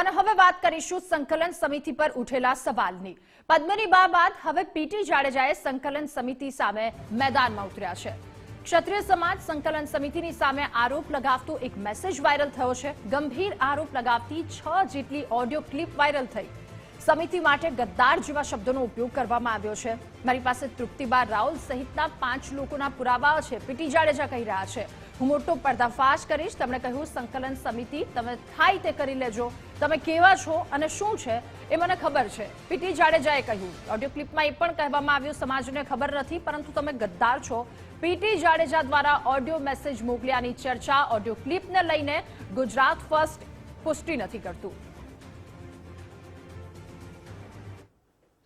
અને હવે વાત કરીશું સંકલન સમિતિ પર ઉઠેલા સવાલની. પદ્મની બા બાદ હવે પીટી જાડેજાએ સંકલન સમિતિ સામે મેદાનમાં ઉતર્યા છે. ક્ષત્રિય સમાજ સંકલન સમિતિની સામે આરોપ લગાવતો એક મેસેજ વાયરલ થયો છે. ગંભીર આરોપ લગાવતી છ જેટલી ઓડિયો ક્લિપ વાયરલ થઈ. સમિતિ માટે ગદ્દાર જેવા શબ્દોનો ઉપયોગ કરવામાં આવ્યો છે. મારી પાસે તૃપ્તિબા રાઉલ સહિતના પાંચ લોકોના પુરાવા છે પીટી જાડેજા કહી રહ્યા છે. હું મોટો પર્દાફાશ કરીશ. તેમણે કહ્યું, સંકલન સમિતિ, તમે થાય તે કરી લેજો. તમે કેવા છો અને શું છે એ મને ખબર છે. પીટી જાડેજાએ કહ્યું. ઓડિયો ક્લિપમાં એ પણ કહેવામાં આવ્યું, સમાજને ખબર નથી, પરંતુ તમે ગદ્દાર છો. પીટી જાડેજા દ્વારા ઓડિયો મેસેજ મોકલ્યાની ચર્ચા, ઓડિયો ક્લિપને લઈને ગુજરાત ફર્સ્ટ પુષ્ટિ નથી કરતું.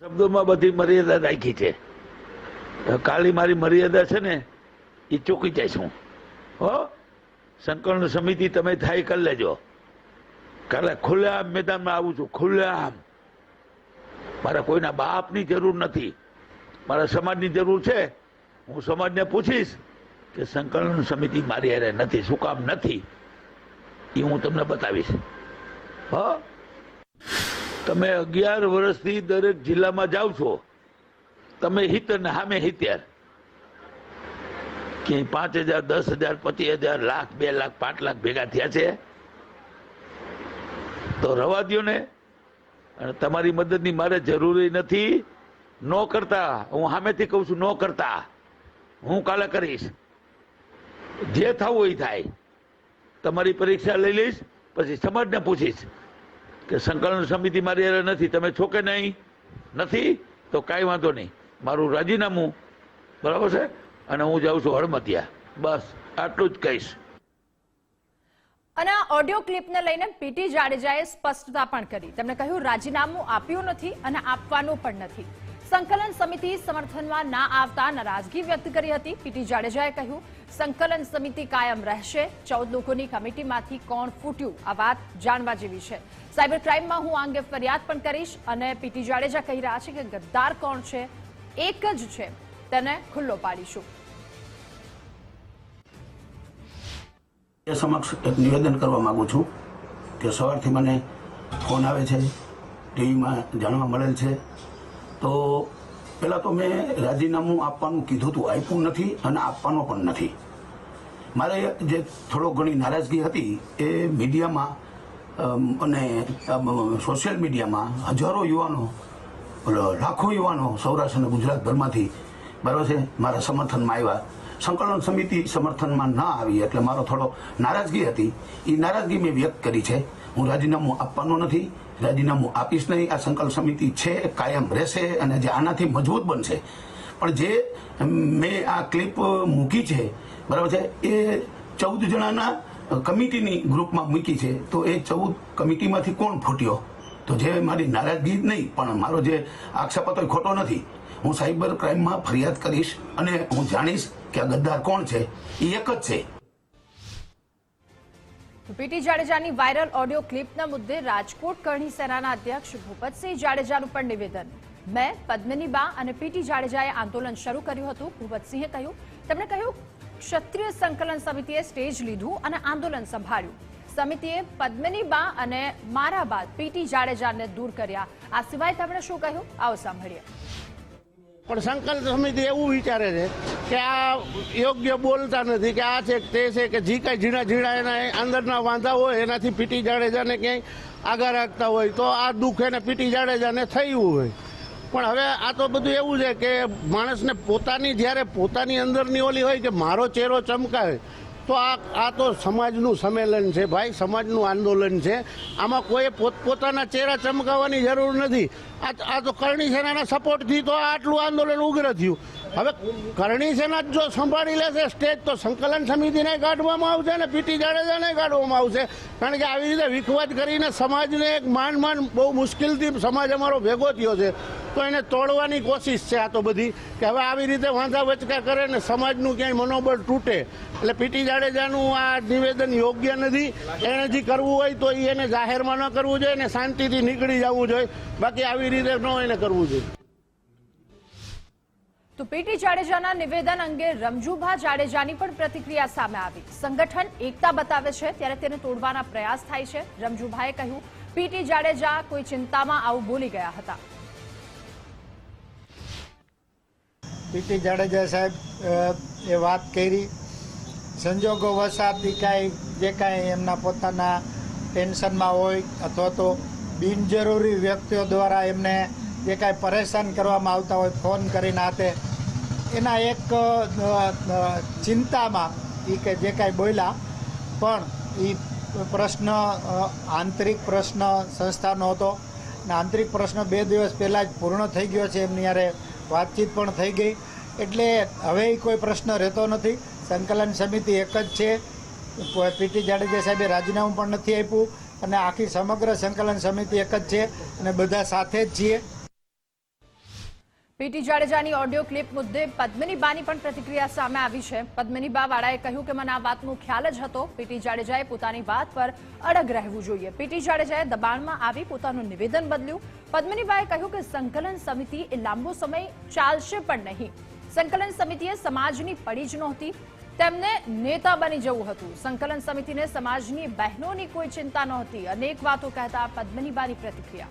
શબ્દોમાં બધી મર્યાદા રાખી છે. કાલી મારી મર્યાદા છે ને એ ચૂકી જાય છું હો? સંકલન સમિતિ તમે થાય કરી લેજો. કાલે ખુલ્લેઆમ મેદાનમાં આવું છું, ખુલ્લેઆમ. મારા કોઈના બાપની જરૂર નથી. મારા સમાજની જરૂર છે. હું સમાજને પૂછીશ કે સંકલન સમિતિ મારી હારે નથી, શું કામ નથી? એ હું તમને બતાવીશ. હ? તમે અગિયાર વર્ષથી દરેક જિલ્લામાં જાઓ છો. તમે હિત ને હામે હિત્યાર. કે પાંચ હજાર, દસ હજાર, પચીસ હજાર, લાખ, બે લાખ, પાંચ લાખ ભેગા થયા છે? તો રવા દો ને. અને તમારી મદદની મારે જરૂરી નથી. ન કરતા. હું સામેથી કહું છું, ન કરતા. હું કાલે કરીશ. જે થવું એ થાય. તમારી પરીક્ષા લઈ લઈશ, પછી સમાજને પૂછીશ કે સંકલન સમિતિ મારી અરે નથી. તમે છો કે નહીં? નથી? તો કાંઈ વાંધો નહીં. મારું રાજીનામું. બરાબર છે? અને હું જાઉં છું હળમતિયા. બસ, આટલું જ કહીશ. અને ઓડિયો ક્લિપને લઈને પીટી જાડેજાએ સ્પષ્ટતા પણ કરી. તેમણે કહ્યું, રાજીનામું આપ્યું નથી અને આપવાનું પણ નથી. સંકલન સમિતિ સમર્થનમાં ના આવતા નારાજગી વ્યક્ત કરી હતી. પીટી જાડેજાએ કહ્યું, સંકલન સમિતિ કાયમ રહેશે. ચૌદ લોકોની કમિટીમાંથી કોણ ફૂટ્યું? આ વાત જાણવા જેવી છે. સાયબર ક્રાઇમમાં હું આ અંગે ફરિયાદ પણ કરીશ અને પીટી જાડેજા કહી રહ્યા છે કે ગદ્દાર કોણ છે? એક જ છે. તેને ખુલ્લો પાડીશું. એ સમક્ષ એક નિવેદન કરવા માંગુ છું કે સવારથી મને ફોન આવે છે, ટીવીમાં જાણવા મળેલ છે. તો પહેલાં તો મેં રાજીનામું આપવાનું કીધું હતું આપ્યું નથી અને આપવાનું પણ નથી. મારે જે થોડો ઘણી નારાજગી હતી એ મીડિયામાં અને સોશિયલ મીડિયામાં હજારો યુવાનો, લાખો યુવાનો સૌરાષ્ટ્ર અને ગુજરાતભરમાંથી બરાબર છે? મારા સમર્થનમાં આવ્યા. સંકલન સમિતિ સમર્થનમાં ના આવી એટલે મારો થોડો નારાજગી હતી. એ નારાજગી મેં વ્યક્ત કરી છે. હું રાજીનામું આપવાનો નથી. રાજીનામું આપીશ નહીં. આ સંકલન સમિતિ છે, કાયમ રહેશે અને જે આનાથી મજબૂત બનશે. પણ જે મેં આ ક્લિપ મૂકી છે, બરાબર છે, એ ચૌદ જણાના કમિટીની ગ્રુપમાં મૂકી છે. તો એ ચૌદ કમિટીમાંથી કોણ ફૂટ્યો? તો જે મારી નારાજગી નહીં, પણ મારો જે આક્ષેપ હતો એ ખોટો નથી. હું સાયબર ક્રાઇમમાં ફરિયાદ કરીશ અને હું જાણીશ કે આ ગદ્દાર કોણ છે. એ એક જ છે. પીટી જાડેજાની વાયરલ ઓડિયો ક્લિપના મુદ્દે રાજકોટ કરણી સેનાના અધ્યક્ષ ભૂપતસિંહ જાડેજાનું પણ નિવેદન. મેં પદ્મિની બા અને પીટી જાડેજાએ આંદોલન શરૂ કર્યું હતું. ભૂપતસિંહે કહ્યું, તેમણે કહ્યું, ક્ષત્રિય સંકલન સમિતિએ સ્ટેજ લીધું અને આંદોલન સંભાળ્યું. સમિતિએ પદ્મિની બા અને મારા બાદ પીટી જાડેજાને દૂર કર્યા. આ સિવાય તેમણે શું કહ્યું? આવો સાંભળીએ. પણ સંકલ્પ સમિતિ એવું વિચારે છે કે આ યોગ્ય બોલતા નથી, કે આ છે, તે છે, કે જી કાંઈ ઝીણા ઝીણા એના અંદરના વાંધા હોય, એનાથી પીટી જાડેજાને ક્યાંય આગળ રાખતા હોય, તો આ દુઃખ એને પીટી જાડેજાને થયું હોય. પણ હવે આ તો બધું એવું છે કે માણસને પોતાની, જ્યારે પોતાની અંદરની ઓલી હોય કે મારો ચહેરો ચમકાવે તો આ આ તો સમાજનું સંમેલન છે ભાઈ, સમાજનું આંદોલન છે. આમાં કોઈ પોતપોતાના ચહેરા ચમકાવવાની જરૂર નથી. આ આ તો કરણી સેનાના સપોર્ટથી તો આટલું આંદોલન ઉગ્ર થયું. હવે કરણી સેના જ સંભાળી લેશે સ્ટેજ, તો સંકલન સમિતિને કાઢવામાં આવશે ને પીટી જાડેજાને કાઢવામાં આવશે. કારણ કે આવી રીતે વિખવાદ કરીને સમાજને એક માન માન બહુ મુશ્કેલથી સમાજ અમારો ભેગો થયો છે. તો એને તોડવાની કોશિશ છે આ તો બધી, કે હવે આવી રીતે વાંધા વચકા કરે ને સમાજનું ક્યાંય મનોબળ તૂટે. એટલે પીટી જાડેજાનું આ નિવેદન યોગ્ય નથી. એને જે કરવું હોય તો એને જાહેરમાં ન કરવું જોઈએ ને શાંતિથી નીકળી જવું જોઈએ. બાકી આવી રીતે ન એને કરવું જોઈએ. તો પીટી જાડેજાના નિવેદન અંગે રમજુભા જાડેજાની પણ પ્રતિક્રિયા સામે આવી. સંગઠન એકતા બતાવે છે, ત્યારે તેને તોડવાના પ્રયાસ થાય છે. રમજુભાએ કહ્યું, પીટી જાડેજા કોઈ ચિંતામાં આવું બોલી ગયા હતા. પીટી જાડેજા સાહેબ એ વાત કરી. સંજોગો વસાત કાંઈ, જે કાંઈ એમના પોતાના ટેન્શનમાં હોય અથવા તો બિનજરૂરી વ્યક્તિઓ દ્વારા એમને જે કાંઈ પરેશાન કરવામાં આવતા હોય, ફોન કરીને આતે એના એક ચિંતામાં એ કે જે કાંઈ બોલ્યા, પણ એ પ્રશ્ન આંતરિક પ્રશ્ન સંસ્થાનો હતો. અને આંતરિક પ્રશ્ન બે દિવસ પહેલાં જ પૂર્ણ થઈ ગયો છે, એમની યારે વાતચીત પણ થઈ ગઈ. એટલે હવે કોઈ પ્રશ્ન રહેતો નથી. સંકલન સમિતિ એક જ છે. પીટી જાડેજા સાહેબે રાજીનામું પણ નથી આપ્યું. અને આખી સમગ્ર સંકલન સમિતિ એક જ છે. અને બધા સાથે જ છીએ. પીટી જાડેજાની ઓડિયો ક્લિપ મુદ્દે પદ્મિની બાની પણ પ્રતિક્રિયા સામે આવી છે. પદ્મિની બા વાળાએ કહ્યું કે મને આ વાતનો ખ્યાલ જ હતો. પીટી જાડેજાએ પોતાની વાત પર અડગ રહેવું જોઈએ. પીટી જાડેજાએ દબાણમાં આવી પોતાનું નિવેદન બદલ્યું. પદ્મિનીબાએ કહ્યું કે સંકલન સમિતિ એ લાંબો સમય ચાલશે પણ નહીં. સંકલન સમિતિએ સમાજની પડી જ નહોતી. તેમને નેતા બની જવું હતું. સંકલન સમિતિને સમાજની બહેનોની કોઈ ચિંતા નહોતી. અનેક વાતો કહેતા પદ્મિની બાની પ્રતિક્રિયા.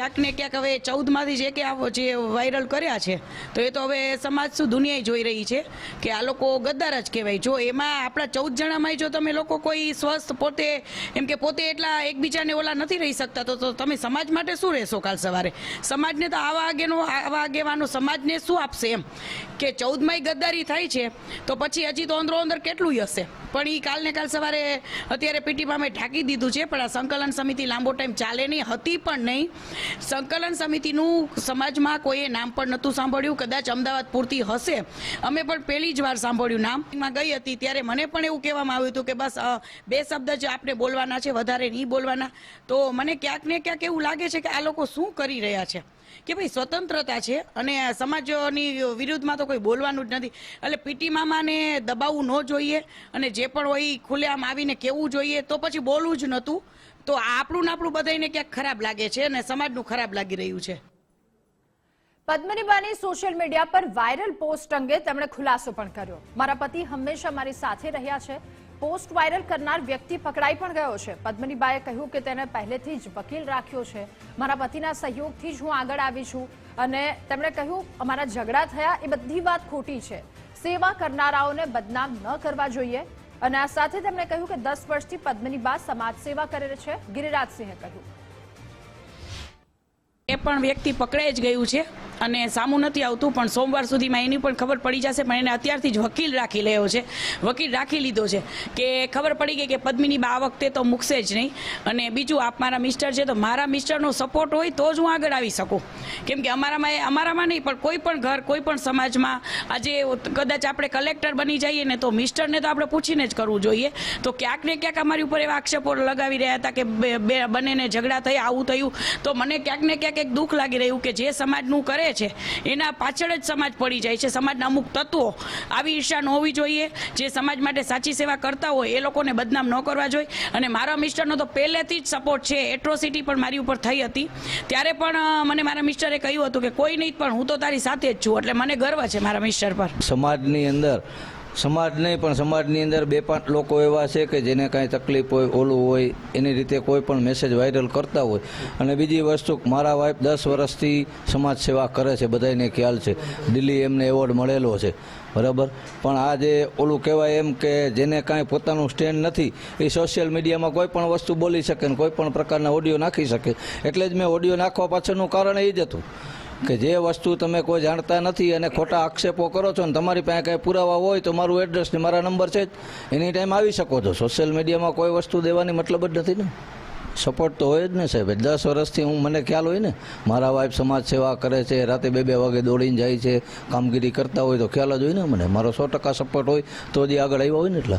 ક્યાંક ને ક્યાંક હવે ચૌદમાંથી જે કે આ જે વાયરલ કર્યા છે, તો એ તો હવે સમાજ શું દુનિયાએ જોઈ રહી છે કે આ લોકો ગદ્દાર જ કહેવાય. જો એમાં આપણા ચૌદ જણામાં જો તમે લોકો કોઈ સ્વસ્થ પોતે, એમ કે પોતે એટલા એકબીજાને ઓલા નથી રહી શકતા, તો તમે સમાજ માટે શું રહેશો કાલ સવારે? સમાજને તો આવા આગેનો આવા આગેવાનો સમાજને શું આપશે એમ? કે ચૌદમાંય ગદ્દારી થાય છે, તો પછી હજી તો અંદરો અંદર કેટલું હશે? પણ એ કાલને કાલ સવારે અત્યારે પીટીમાં મેં ઢાંકી દીધું છે, પણ આ સંકલન સમિતિ લાંબો ટાઈમ ચાલે નહીં, હતી પણ નહીં. સંકલન સમિતિનું સમાજમાં કોઈએ નામ પણ નહોતું સાંભળ્યું, કદાચ અમદાવાદ પૂરતી હશે. અમે પણ પહેલી જ વાર સાંભળ્યું નામમાં ગઈ હતી ત્યારે મને પણ એવું કહેવામાં આવ્યું હતું કે બસ બે શબ્દ જ આપણે બોલવાના છે, વધારે નહીં બોલવાના. તો મને ક્યાંક ને ક્યાંક એવું લાગે છે કે આ લોકો શું કરી રહ્યા છે? કે ભાઈ સ્વતંત્રતા છે અને સમાજની વિરુદ્ધમાં તો કોઈ બોલવાનું જ નથી. એટલે પીટી મામાને દબાવવું ન જોઈએ અને જે પણ હોય ખુલ્લેઆમ આવીને કહેવું જોઈએ તો પછી બોલવું જ નહોતું. તો આપણું ને આપણું બધાને ક્યાંક ખરાબ લાગે છે અને સમાજનું ખરાબ લાગી રહ્યું છે. પદ્મનીબાની સોશિયલ મીડિયા પર વાયરલ પોસ્ટ અંગે તેમણે ખુલાસો પણ કર્યો. મારા પતિ હંમેશા મારી સાથે રહ્યા છે. પોસ્ટ વાયરલ કરનાર વ્યક્તિ પકડાઈ પણ ગયો છે. પદ્મનીબાએ કહ્યું કે તેને પહેલેથી જ વકીલ રાખ્યો છે. મારા પતિના સહયોગથી જ હું આગળ આવી છું અને તેમણે કહ્યું, અમારા ઝઘડા થયા એ બધી વાત ખોટી છે. સેવા કરનારાઓને બદનામ ન કરવા જોઈએ. અને આ સાથે તેમણે કહ્યું કે દસ વર્ષથી પદ્મનીબા સમાજ સેવા કરે છે. ગિરિરાજસિંહે કહ્યું. એ પણ વ્યક્તિ પકડાઈ જ ગયું છે. અને સામું નથી આવતું, પણ સોમવાર સુધીમાં એની પણ ખબર પડી જશે. પણ એને અત્યારથી જ વકીલ રાખી લેવો છે. વકીલ રાખી લીધો છે કે ખબર પડી ગઈ કે પદ્મિની બા આ વખતે તો મૂકશે જ નહીં. અને બીજું, આપ મારા મિસ્ટર છે તો મારા મિસ્ટરનો સપોર્ટ હોય તો જ હું આગળ આવી શકું. કેમ કે અમારામાં અમારામાં નહીં, પણ કોઈ પણ ઘર, કોઈ પણ સમાજમાં આજે કદાચ આપણે કલેક્ટર બની જઈએ ને તો મિસ્ટરને તો આપણે પૂછીને જ કરવું જોઈએ. તો ક્યાંક ને ક્યાંક અમારી ઉપર એવા આક્ષેપો લગાવી રહ્યા હતા કે બંનેને ઝઘડા થયા, આવું થયું. તો મને ક્યાંક ને ક્યાંક એક દુઃખ લાગી રહ્યું કે જે સમાજનું કરે છે. એના પાછળ જ સમાજ પડી જાય છે. સમાજના અમુક તત્વો આવી ઈર્ષા ન હોવી જોઈએ. જે સમાજ માટે સાચી સેવા કરતા હોય એ લોકોને બદનામ ન કરવા જોઈએ. અને મારા મિસ્ટરનો તો પહેલેથી જ સપોર્ટ છે. એટ્રોસિટી પણ મારી ઉપર થઈ હતી. ત્યારે પણ મને મારા મિસ્ટરે કહ્યું હતું કે કોઈ નહીં, પણ હું તો તારી સાથે જ છું. એટલે મને ગર્વ છે મારા મિસ્ટર પર. સમાજની અંદર સમાજ નહીં, પણ સમાજની અંદર બે પાંચ લોકો એવા છે કે જેને કાંઈ તકલીફ હોય, ઓલું હોય, એની રીતે કોઈ પણ મેસેજ વાયરલ કરતા હોય. અને બીજી વસ્તુ, મારા વાઈફ દસ વર્ષથી સમાજ સેવા કરે છે બધાને ખ્યાલ છે. દિલ્હી એમને એવોર્ડ મળેલો છે. બરાબર? પણ આ જે ઓલું કહેવાય એમ કે જેને કાંઈ પોતાનું સ્ટેન્ડ નથી, એ સોશિયલ મીડિયામાં કોઈ પણ વસ્તુ બોલી શકે ને કોઈ પણ પ્રકારના ઓડિયો નાખી શકે. એટલે જ મેં ઓડિયો નાખવા પાછળનું કારણ એ જ હતું. કે જે વસ્તુ તમે કોઈ જાણતા નથી અને ખોટા આક્ષેપો કરો છો ને તમારી પાસે કાંઈ પુરાવા હોય તો મારું એડ્રેસ ને મારા નંબર છે જ. એની ટાઈમ આવી શકો છો. સોશિયલ મીડિયામાં કોઈ વસ્તુ દેવાની મતલબ જ નથી ને. સપોર્ટ તો હોય જ ને સાહેબ. દસ વર્ષથી હું મને ખ્યાલ હોય ને, મારા વાઈફ સમાજ સેવા કરે છે, રાતે બે બે વાગે દોડીને જાય છે, કામગીરી કરતા હોય તો ખ્યાલ જ હોય ને મને. મારો સો ટકા સપોર્ટ હોય તો જ આગળ આવ્યા હોય ને એટલે.